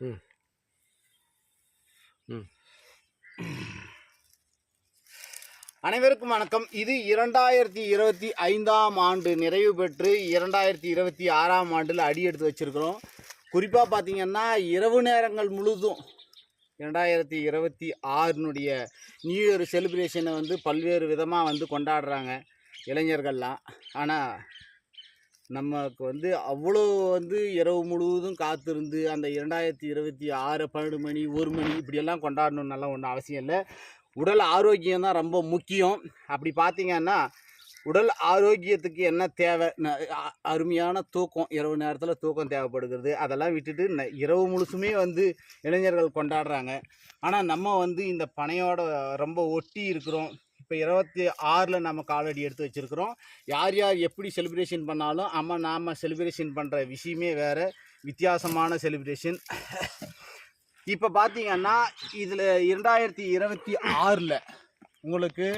ம். ம். அனைவருக்கும் வணக்கம். இது இரண்டாயிரத்தி இருபத்தி ஐந்தாம் ஆண்டு நிறைவு பெற்று இரண்டாயிரத்தி இருபத்தி ஆறாம் ஆண்டில் அடி எடுத்து வச்சுருக்கிறோம். குறிப்பாக பார்த்தீங்கன்னா இரவு நேரங்கள் முழுதும் இரண்டாயிரத்தி இருபத்தி ஆறினுடைய நியூ இயர் செலிப்ரேஷனை வந்து பல்வேறு விதமாக வந்து கொண்டாடுறாங்க இளைஞர்கள்லாம். ஆனால் நமக்கு வந்து அவ்வளோ வந்து இரவு முழுவதும் காத்திருந்து அந்த இரண்டாயிரத்தி இருபத்தி ஆறு பன்னெண்டு மணி ஒரு மணி இப்படியெல்லாம் கொண்டாடணுன்னெல்லாம் ஒன்றும் அவசியம் இல்லை. உடல் ஆரோக்கியம் தான் ரொம்ப முக்கியம். அப்படி பார்த்தீங்கன்னா உடல் ஆரோக்கியத்துக்கு என்ன தேவை? ந- அ- அருமையான தூக்கம். இரவு நேரத்தில் தூக்கம் தேவைப்படுகிறது. அதெல்லாம் விட்டுட்டு ந- இரவு முழுசுமே வந்து இளைஞர்கள் கொண்டாடுறாங்க. ஆனால் நம்ம வந்து இந்த பனையோட ரொம்ப ஒட்டி இருக்கிறோம். இப்போ இருபத்தி ஆறில் நம்ம காலடி எடுத்து வச்சுருக்கிறோம். யார் யார் எப்படி செலிப்ரேஷன் பண்ணாலும் ஆமாம் நாம் செலிப்ரேஷன் பண்ணுற விஷயமே வேறு. வித்தியாசமான செலிப்ரேஷன் இப்போ பார்த்தீங்கன்னா இதில் இரண்டாயிரத்தி இருபத்தி ஆறில் உங்களுக்கு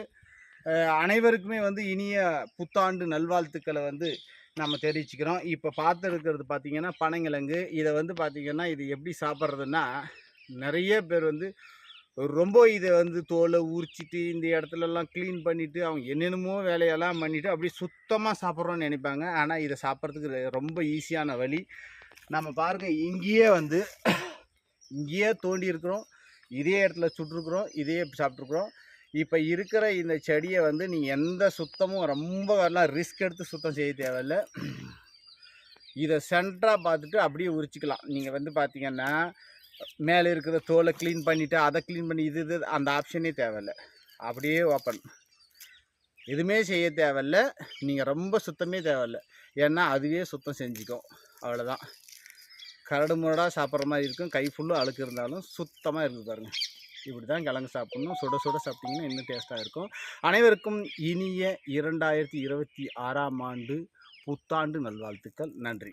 அனைவருக்குமே வந்து இனிய புத்தாண்டு நல்வாழ்த்துக்களை வந்து நம்ம தெரிவிச்சுக்கிறோம். இப்போ பார்த்துருக்கிறது பார்த்திங்கன்னா பனங்கிழங்கு. இதை வந்து பார்த்திங்கன்னா இது எப்படி சாப்பிட்றதுன்னா நிறைய பேர் வந்து ரொம்ப இதை வந்து தோலை உரிச்சிட்டு இந்த இடத்துலலாம் க்ளீன் பண்ணிவிட்டு அவங்க என்னென்னமோ வேலையெல்லாம் பண்ணிவிட்டு அப்படியே சுத்தமாக சாப்பிட்றோன்னு நினைப்பாங்க. ஆனால் இதை சாப்பிட்றதுக்கு ரொம்ப ஈஸியான வழி. நம்ம பாருங்க இங்கேயே வந்து இங்கேயே தோண்டி இருக்கிறோம். இதே இடத்துல சுட்டிருக்குறோம் இதே சாப்பிட்ருக்குறோம் இப்போ இருக்கிற இந்த செடியை வந்து நீங்கள் எந்த சுத்தமும் ரொம்ப எல்லாம் ரிஸ்க் எடுத்து சுத்தம் செய்ய தேவையில்ல. இதை சென்டராக பார்த்துட்டு அப்படியே உரிச்சிக்கலாம். நீங்கள் வந்து பார்த்தீங்கன்னா மேலே இருக்கிற தோலை க்ளீன் பண்ணிவிட்டு அதை க்ளீன் பண்ணி இது இது அந்த ஆப்ஷனே தேவையில்ல. அப்படியே ஓப்பன் எதுவுமே செய்ய தேவையில்ல. நீங்கள் ரொம்ப சுத்தமே தேவையில்ல. ஏன்னா அதுவே சுத்தம் செஞ்சுக்கும். அவ்வளோதான் கரடு முரடாக சாப்பிட்ற மாதிரி இருக்கும். கை ஃபுல்லும் அழுக்கு இருந்தாலும் சுத்தமாக இருக்குது பாருங்கள் இப்படி தான் கிழங்கு சாப்பிட்ணும். சுட சுட சாப்பிட்டிங்கன்னா இன்னும் டேஸ்ட்டாக இருக்கும். அனைவருக்கும் இனிய இரண்டாயிரத்தி இருபத்தி ஆறாம் ஆண்டு புத்தாண்டு நல்வாழ்த்துக்கள். நன்றி.